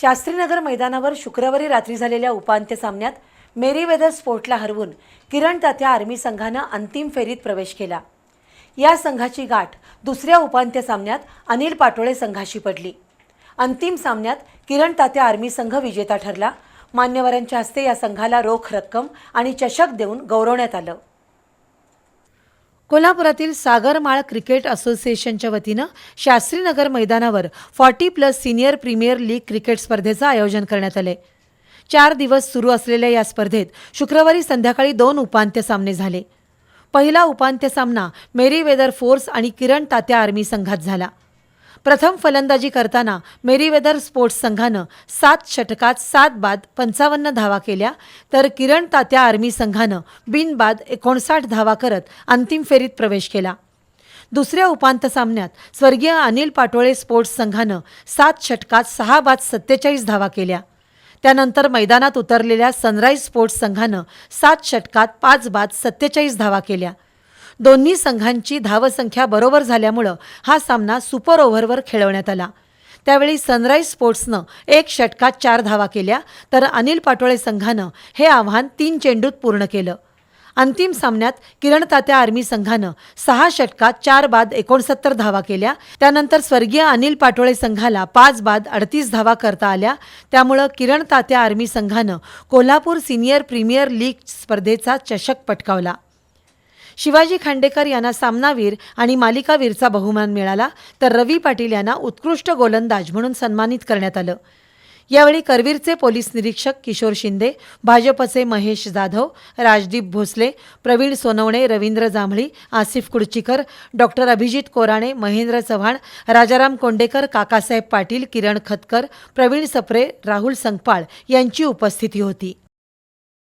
शास्त्रीनगर मैदानावर शुक्रवारी रात्री झालेल्या उपांत्य सामन्यात मेरी वेदर स्पोर्टला हरवून किरण तात्या आर्मी संघानं अंतिम फेरीत प्रवेश केला. या संघाची गाठ दुसऱ्या उपांत्य सामन्यात अनिल पाटोळे संघाशी पडली. अंतिम सामन्यात किरण तात्या आर्मी संघ विजेता ठरला. मान्यवरांच्या हस्ते या संघाला रोख रक्कम आणि चषक देऊन गौरवण्यात आलं. कोल्हापुरातील सागरमाळ क्रिकेट असोसिएशनच्या वतीनं शास्त्रीनगर मैदानावर forty plus senior premier league cricket स्पर्धेचं आयोजन करण्यात आले चार दिवस सुरू असलेल्या या स्पर्धेत शुक्रवारी संध्याकाळी दोन उपांत्य सामने झाले. पहिला उपांत्य सामना मेरी वेदर फोर्स आणि किरण तात्या आर्मी संघात झाला. प्रथम फलंदाजी करताना मेरीवेदर स्पोर्ट्स संघानं सात षटकात सात बाद पंचावन्न धावा केल्या तर किरण तात्या आर्मी संघानं बिनबाद एकोणसाठ धावा करत अंतिम फेरीत प्रवेश केला. दुसऱ्या उपांत सामन्यात स्वर्गीय अनिल पाटोळे स्पोर्ट्स संघानं सात षटकात सहा बाद सत्तेचाळीस धावा केल्या. त्यानंतर मैदानात उतरलेल्या सनराईज स्पोर्ट्स संघानं सात षटकात पाच बाद सत्तेचाळीस धावा केल्या. दोन्ही संघांची धावसंख्या बरोबर झाल्यामुळं हा सामना सुपर ओव्हरवर खेळवण्यात आला. त्यावेळी सनराईज स्पोर्ट्सनं एक षटकात चार धावा केल्या तर अनिल पाटोळे संघानं हे आव्हान तीन चेंडूत पूर्ण केलं. अंतिम सामन्यात किरण तात्या आर्मी संघानं सहा षटकात चार बाद एकोणसत्तर धावा केल्या. त्यानंतर स्वर्गीय अनिल पाटोळे संघाला पाच बाद अडतीस धावा करता आल्या. त्यामुळं किरण तात्या आर्मी संघानं कोल्हापूर सिनियर प्रीमियर लीग स्पर्धेचा चषक पटकावला. शिवाजी खांडेकर यांना सामनावीर आणि मालिकावीरचा बहुमान मिळाला तर रवी पाटील यांना उत्कृष्ट गोलंदाज म्हणून सन्मानित करण्यात आलं. यावेळी करवीरचे पोलीस निरीक्षक किशोर शिंदे भाजपचे महेश जाधव राजदीप भोसले प्रवीण सोनवणे रवींद्र जांभळी आसिफ कुडचीकर डॉक्टर अभिजित कोराणे महेंद्र चव्हाण राजाराम कोंडेकर काकासाहेब पाटील किरण खतकर प्रवीण सप्रे राहुल संकपाळ यांची उपस्थिती होती.